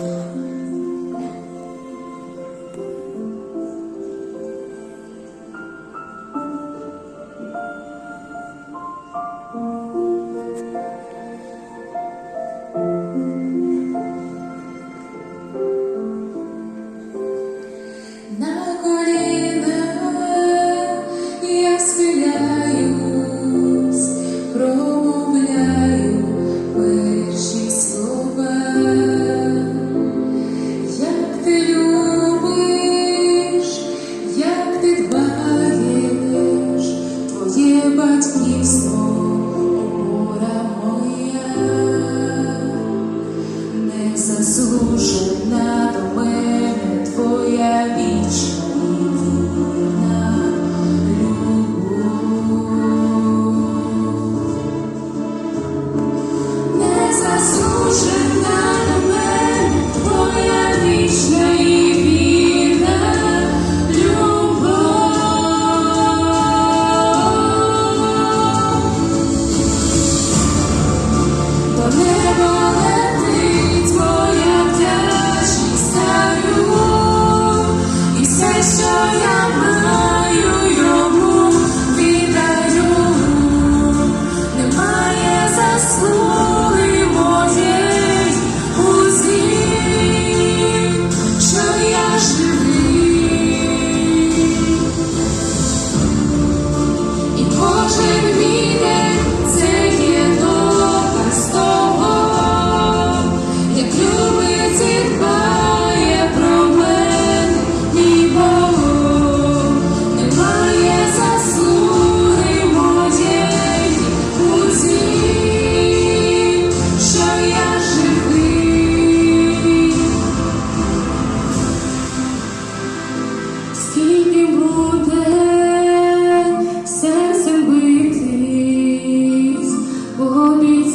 Oh.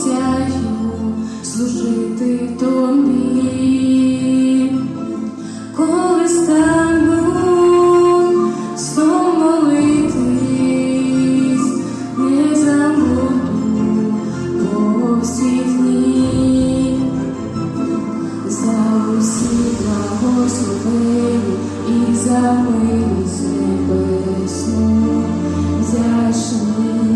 обіцяю служити тобі, коли стану сто не забуду по всі дні, за усі благословені і за милість небесну, вдячні.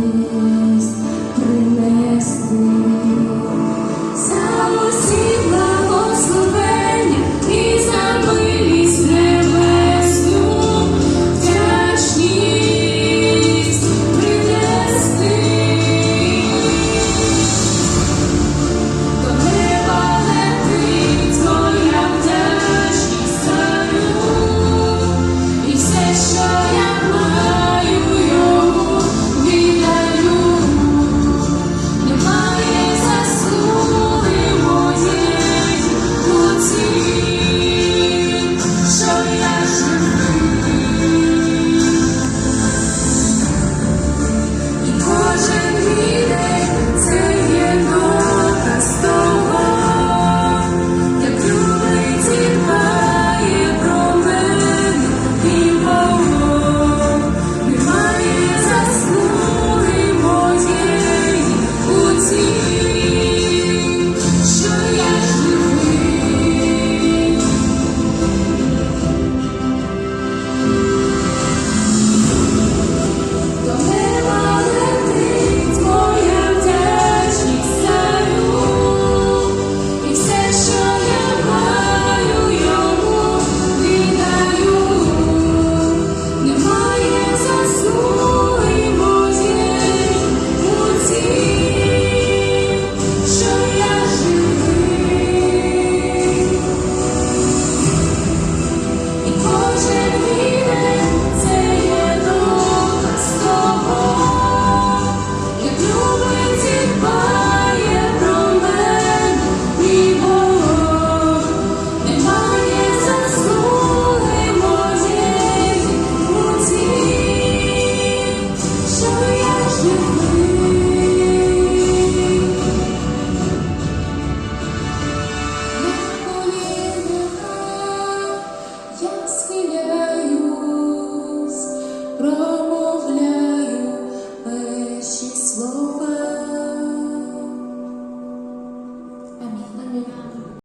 промовляю перші слова.